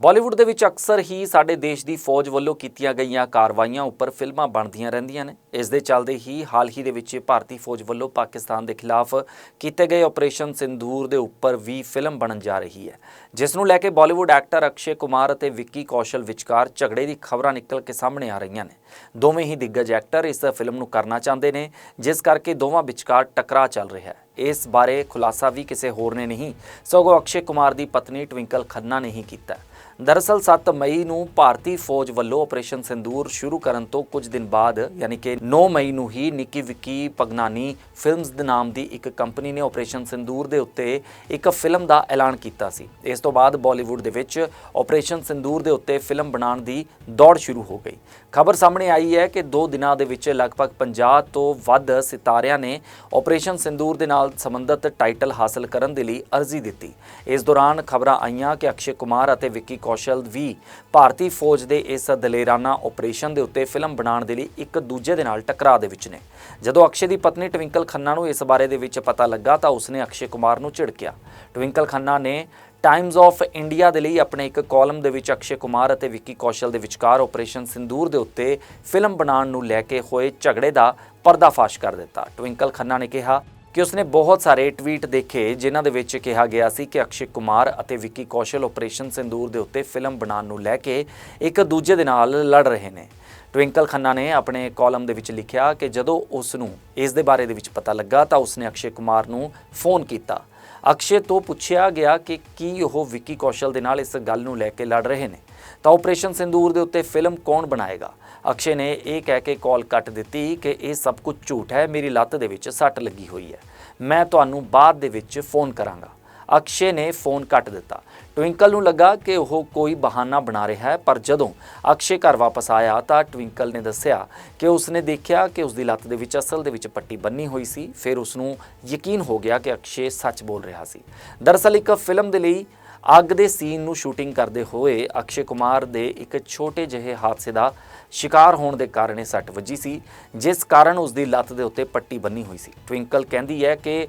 ਬਾਲੀਵੁੱਡ ਦੇ ਵਿੱਚ ਅਕਸਰ ਹੀ ਸਾਡੇ ਦੇਸ਼ ਦੀ ਫੌਜ ਵੱਲੋਂ ਕੀਤੀਆਂ ਗਈਆਂ ਕਾਰਵਾਈਆਂ ਉੱਪਰ ਫਿਲਮਾਂ ਬਣਦੀਆਂ ਰਹਿੰਦੀਆਂ ਨੇ। ਇਸ ਦੇ ਚੱਲਦੇ ਹੀ ਹਾਲ ਹੀ ਦੇ ਵਿੱਚ ਭਾਰਤੀ ਫੌਜ ਵੱਲੋਂ ਪਾਕਿਸਤਾਨ ਦੇ ਖਿਲਾਫ ਕੀਤੇ ਗਏ ਆਪਰੇਸ਼ਨ ਸਿੰਧੂਰ ਦੇ ਉੱਪਰ ਵੀ ਫਿਲਮ ਬਣਨ ਜਾ ਰਹੀ ਹੈ। ਜਿਸ ਨੂੰ ਲੈ ਕੇ ਬਾਲੀਵੁੱਡ ਐਕਟਰ ਅਕਸ਼ੇ ਕੁਮਾਰ ਅਤੇ ਵਿੱਕੀ ਕੌਸ਼ਲ ਵਿਚਕਾਰ ਝਗੜੇ ਦੀ ਖਬਰਾਂ ਨਿਕਲ ਕੇ ਸਾਹਮਣੇ ਆ ਰਹੀਆਂ ਨੇ। ਦੋਵੇਂ ਹੀ ਦਿੱਗਜ ਐਕਟਰ ਇਸ ਫਿਲਮ ਨੂੰ ਕਰਨਾ ਚਾਹੁੰਦੇ ਨੇ, ਜਿਸ ਕਰਕੇ ਦੋਵਾਂ ਵਿਚਕਾਰ ਟਕਰਾਅ ਚੱਲ ਰਿਹਾ ਹੈ। ਇਸ ਬਾਰੇ ਖੁਲਾਸਾ ਵੀ ਕਿਸੇ ਹੋਰ ਨੇ ਨਹੀਂ, ਸਗੋਂ ਅਕਸ਼ੇ ਕੁਮਾਰ ਦੀ ਪਤਨੀ ਟਵਿੰਕਲ ਖੰਨਾ ਨੇ ਹੀ ਕੀਤਾ। ਦਰਅਸਲ 7 ਮਈ ਨੂੰ ਭਾਰਤੀ ਫੌਜ ਵੱਲੋਂ ਆਪਰੇਸ਼ਨ ਸਿੰਦੂਰ ਸ਼ੁਰੂ ਕਰਨ ਤੋਂ ਕੁਝ ਦਿਨ ਬਾਅਦ, ਯਾਨੀ ਕਿ 9 ਮਈ ਨੂੰ ਹੀ ਨਿੱਕੀ ਵਿੱਕੀ ਪਗਨਾਨੀ ਫਿਲਮਸ ਦੇ ਨਾਮ ਦੀ ਇੱਕ ਕੰਪਨੀ ਨੇ ਆਪਰੇਸ਼ਨ ਸਿੰਦੂਰ ਦੇ ਉੱਤੇ ਇੱਕ ਫਿਲਮ ਦਾ ਐਲਾਨ ਕੀਤਾ ਸੀ। ਇਸ ਤੋਂ ਬਾਅਦ ਬਾਲੀਵੁੱਡ ਦੇ ਵਿੱਚ ਆਪਰੇਸ਼ਨ ਸਿੰਦੂਰ ਦੇ ਉੱਤੇ ਫਿਲਮ ਬਣਾਉਣ ਦੀ ਦੌੜ ਸ਼ੁਰੂ ਹੋ ਗਈ। ਖਬਰ ਸਾਹਮਣੇ ਆਈ ਹੈ ਕਿ 2 ਦਿਨਾਂ ਦੇ ਵਿੱਚ ਲਗਭਗ 50 ਤੋਂ ਵੱਧ ਸਿਤਾਰਿਆਂ ਨੇ ਆਪਰੇਸ਼ਨ ਸਿੰਦੂਰ ਦੇ ਨਾਲ ਸੰਬੰਧਿਤ ਟਾਈਟਲ ਹਾਸਲ ਕਰਨ ਦੇ ਲਈ ਅਰਜ਼ੀ ਦਿੱਤੀ। ਇਸ ਦੌਰਾਨ ਖਬਰਾਂ ਆਈਆਂ ਕਿ ਅਕਸ਼ੇ ਕੁਮਾਰ ਅਤੇ ਵਿੱਕੀ ਕੌਸ਼ਲ ਵੀ ਭਾਰਤੀ ਫੌਜ ਦੇ ਇਸ ਦਲੇਰਾਨਾ ਆਪਰੇਸ਼ਨ ਦੇ ਉੱਤੇ ਫਿਲਮ ਬਣਾਉਣ ਦੇ ਲਈ ਇੱਕ ਦੂਜੇ ਦੇ ਨਾਲ ਟਕਰਾਅ ਦੇ ਵਿੱਚ ਨੇ। ਜਦੋਂ ਅਕਸ਼ੇ ਦੀ ਪਤਨੀ ਟਵਿੰਕਲ ਖੰਨਾ ਨੂੰ ਇਸ ਬਾਰੇ ਦੇ ਵਿੱਚ ਪਤਾ ਲੱਗਾ ਤਾਂ ਉਸਨੇ ਅਕਸ਼ੇ ਕੁਮਾਰ ਨੂੰ ਝਿੜਕਿਆ। ਟਵਿੰਕਲ ਖੰਨਾ ਨੇ ਟਾਈਮਜ਼ ਆਫ ਇੰਡੀਆ ਦੇ ਲਈ ਆਪਣੇ ਇੱਕ ਕਾਲਮ ਦੇ ਵਿੱਚ ਅਕਸ਼ੇ ਕੁਮਾਰ ਅਤੇ ਵਿੱਕੀ ਕੌਸ਼ਲ ਦੇ ਵਿਚਕਾਰ ਆਪਰੇਸ਼ਨ ਸਿੰਦੂਰ ਦੇ ਉੱਤੇ ਫਿਲਮ ਬਣਾਉਣ ਨੂੰ ਲੈ ਕੇ ਹੋਏ ਝਗੜੇ ਦਾ ਪਰਦਾਫਾਸ਼ ਕਰ ਦਿੱਤਾ। ਟਵਿੰਕਲ ਖੰਨਾ ਨੇ ਕਿਹਾ ਕਿ ਉਸਨੇ ਬਹੁਤ ਸਾਰੇ ਟਵੀਟ ਦੇਖੇ ਜਿਨ੍ਹਾਂ ਦੇ ਵਿੱਚ ਕਿਹਾ ਗਿਆ ਸੀ ਕਿ ਅਕਸ਼ੇ ਕੁਮਾਰ ਅਤੇ ਵਿੱਕੀ ਕੌਸ਼ਲ ਆਪਰੇਸ਼ਨ ਸਿੰਦੂਰ ਦੇ ਉੱਤੇ ਫਿਲਮ ਬਣਾਉਣ ਨੂੰ ਲੈ ਕੇ ਇੱਕ ਦੂਜੇ ਦੇ ਨਾਲ ਲੜ ਰਹੇ ਨੇ। ਟਵਿੰਕਲ ਖੰਨਾ ਨੇ ਆਪਣੇ ਕਾਲਮ ਦੇ ਵਿੱਚ ਲਿਖਿਆ ਕਿ ਜਦੋਂ ਉਸ ਨੂੰ ਇਸ ਦੇ ਬਾਰੇ ਦੇ ਵਿੱਚ ਪਤਾ ਲੱਗਾ ਤਾਂ ਉਸਨੇ ਅਕਸ਼ੇ ਕੁਮਾਰ ਨੂੰ ਫੋਨ ਕੀਤਾ। ਅਕਸ਼ੇ ਤੋਂ ਪੁੱਛਿਆ ਗਿਆ ਕਿ ਕੀ ਉਹ ਵਿੱਕੀ ਕੌਸ਼ਲ ਦੇ ਨਾਲ ਇਸ ਗੱਲ ਨੂੰ ਲੈ ਕੇ ਲੜ ਰਹੇ ਨੇ। ਤਾਂ ਆਪਰੇਸ਼ਨ ਸਿੰਦੂਰ ਦੇ ਉੱਤੇ ਫਿਲਮ ਕੌਣ ਬਣਾਏਗਾ? ਅਕਸ਼ੇ ਨੇ ਇਹ ਕਹਿ ਕੇ ਕਾਲ ਕੱਟ ਦਿੱਤੀ ਕਿ ਇਹ ਸਭ ਕੁਝ ਝੂਠ ਹੈ, ਮੇਰੀ ਲੱਤ ਦੇ ਵਿੱਚ ਸੱਟ ਲੱਗੀ ਹੋਈ ਹੈ। ਮੈਂ ਤੁਹਾਨੂੰ ਬਾਅਦ ਦੇ ਵਿੱਚ ਫੋਨ ਕਰਾਂਗਾ। ਅਕਸ਼ੇ ਨੇ ਫੋਨ ਕੱਟ ਦਿੱਤਾ। ਟਵਿੰਕਲ ਨੂੰ ਲੱਗਾ ਕਿ ਉਹ ਕੋਈ ਬਹਾਨਾ ਬਣਾ ਰਿਹਾ ਹੈ, ਪਰ ਜਦੋਂ ਅਕਸ਼ੇ ਘਰ ਵਾਪਸ ਆਇਆ ਤਾਂ ਟਵਿੰਕਲ ਨੇ ਦੱਸਿਆ ਕਿ ਉਸਨੇ ਦੇਖਿਆ ਕਿ ਉਸਦੀ ਲੱਤ ਦੇ ਵਿੱਚ ਅਸਲ ਦੇ ਵਿੱਚ ਪੱਟੀ ਬੰਨੀ ਹੋਈ ਸੀ। ਫਿਰ ਉਸ ਨੂੰ ਯਕੀਨ ਹੋ ਗਿਆ ਕਿ ਅਕਸ਼ੇ ਸੱਚ ਬੋਲ ਰਿਹਾ ਸੀ। ਦਰਅਸਲ ਇੱਕ ਫਿਲਮ ਦੇ ਲਈ ਅੱਗ ਦੇ ਸੀਨ ਨੂੰ ਸ਼ੂਟਿੰਗ ਕਰਦੇ ਹੋਏ ਅਕਸ਼ੇ ਕੁਮਾਰ ਦੇ ਇੱਕ ਛੋਟੇ ਜਿਹੇ ਹਾਦਸੇ ਦਾ ਸ਼ਿਕਾਰ ਹੋਣ ਦੇ ਕਾਰਨ ਇਹ ਸੱਟ ਵੱਜੀ ਸੀ, ਜਿਸ ਕਾਰਨ ਉਸ ਦੀ ਲੱਤ ਦੇ ਉੱਤੇ ਪੱਟੀ ਬੰਨੀ ਹੋਈ ਸੀ। ਟਵਿੰਕਲ ਕਹਿੰਦੀ ਹੈ ਕਿ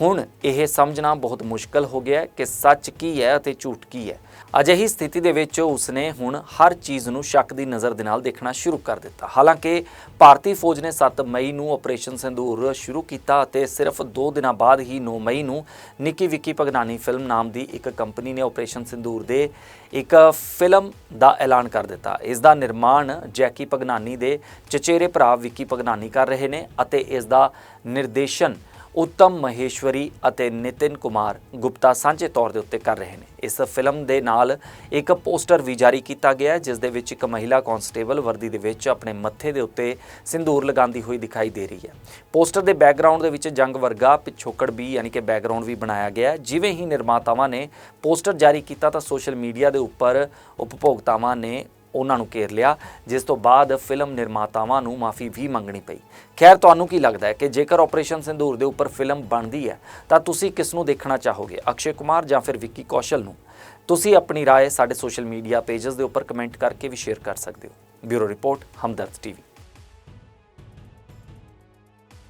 ਹੁਣ ਇਹ ਸਮਝਣਾ ਬਹੁਤ ਮੁਸ਼ਕਲ ਹੋ ਗਿਆ ਕਿ ਸੱਚ ਕੀ ਹੈ ਅਤੇ ਝੂਠ ਕੀ ਹੈ। ਅਜਿਹੀ ਸਥਿਤੀ ਦੇ ਵਿੱਚ ਉਸਨੇ ਹੁਣ ਹਰ ਚੀਜ਼ ਨੂੰ ਸ਼ੱਕ ਦੀ ਨਜ਼ਰ ਦੇ ਨਾਲ ਦੇਖਣਾ ਸ਼ੁਰੂ ਕਰ ਦਿੱਤਾ। ਹਾਲਾਂਕਿ ਭਾਰਤੀ ਫੌਜ ਨੇ 7 ਮਈ ਨੂੰ ਆਪਰੇਸ਼ਨ ਸਿੰਦੂਰ ਸ਼ੁਰੂ ਕੀਤਾ ਅਤੇ ਸਿਰਫ 2 ਦਿਨਾਂ ਬਾਅਦ ਹੀ 9 ਮਈ ਨੂੰ ਨਿੱਕੀ ਵਿੱਕੀ ਪਗਨਾਨੀ ਫਿਲਮ ਨਾਮ ਦੀ ਇੱਕ ਕੰਪਨੀ ਨੇ ਆਪਰੇਸ਼ਨ ਸਿੰਦੂਰ ਦੇ ਇੱਕ ਫਿਲਮ ਦਾ ਐਲਾਨ ਕਰ ਦਿੱਤਾ। ਇਸ ਦਾ ਨਿਰਮਾਣ ਜੈਕੀ ਪਗਨਾਨੀ ਦੇ ਚਚੇਰੇ ਭਰਾ ਵਿੱਕੀ ਪਗਨਾਨੀ ਕਰ ਰਹੇ ਨੇ ਅਤੇ ਇਸ ਦਾ ਨਿਰਦੇਸ਼ਨ ਉੱਤਮ ਮਹੇਸ਼ਵਰੀ ਅਤੇ ਨਿਤਿਨ ਕੁਮਾਰ ਗੁਪਤਾ ਸਾਂਝੇ ਤੌਰ ਦੇ ਉੱਤੇ ਕਰ ਰਹੇ ਨੇ। ਇਸ ਫਿਲਮ ਦੇ ਨਾਲ ਇੱਕ ਪੋਸਟਰ ਵੀ ਜਾਰੀ ਕੀਤਾ ਗਿਆ ਜਿਸ ਦੇ ਵਿੱਚ ਇੱਕ ਮਹਿਲਾ ਕਾਂਸਟੇਬਲ ਵਰਦੀ ਦੇ ਵਿੱਚ ਆਪਣੇ ਮੱਥੇ ਦੇ ਉੱਤੇ ਸਿੰਦੂਰ ਲਗਾਉਂਦੀ ਹੋਈ ਦਿਖਾਈ ਦੇ ਰਹੀ ਹੈ। ਪੋਸਟਰ ਦੇ ਬੈਕਗ੍ਰਾਉਂਡ ਦੇ ਵਿੱਚ ਜੰਗ ਵਰਗਾ ਪਿਛੋਕੜ ਵੀ ਯਾਨੀ ਕਿ ਬੈਕਗ੍ਰਾਉਂਡ ਵੀ ਬਣਾਇਆ ਗਿਆ ਜਿਵੇਂ ਹੀ ਨਿਰਮਾਤਾਵਾਂ ਨੇ ਪੋਸਟਰ ਜਾਰੀ ਕੀਤਾ ਤਾਂ ਸੋਸ਼ਲ ਮੀਡੀਆ ਦੇ ਉੱਪਰ ਉਪਭੋਗਤਾਵਾਂ ਨੇ ਉਹਨਾਂ ਨੂੰ ਘੇਰ ਲਿਆ, ਜਿਸ ਤੋਂ ਬਾਅਦ ਫਿਲਮ ਨਿਰਮਾਤਾਵਾਂ ਨੂੰ ਮਾਫੀ ਵੀ ਮੰਗਣੀ ਪਈ। ਖੈਰ, ਤੁਹਾਨੂੰ ਕੀ ਲੱਗਦਾ ਹੈ ਕਿ ਜੇਕਰ ਆਪਰੇਸ਼ਨ ਸਿੰਧੂਰ ਦੇ ਉੱਪਰ ਫਿਲਮ ਬਣਦੀ ਹੈ, ਤਾਂ ਤੁਸੀਂ ਕਿਸ ਨੂੰ ਦੇਖਣਾ ਚਾਹੋਗੇ? ਅਕਸ਼ੇ ਕੁਮਾਰ ਜਾਂ ਫਿਰ ਵਿੱਕੀ ਕੌਸ਼ਲ ਨੂੰ? ਤੁਸੀਂ ਆਪਣੀ رائے ਸਾਡੇ ਸੋਸ਼ਲ ਮੀਡੀਆ ਪੇजेस ਦੇ ਉੱਪਰ ਕਮੈਂਟ ਕਰਕੇ ਵੀ ਸ਼ੇਅਰ ਕਰ ਸਕਦੇ ਹੋ। Bureau report, Hamdard TV.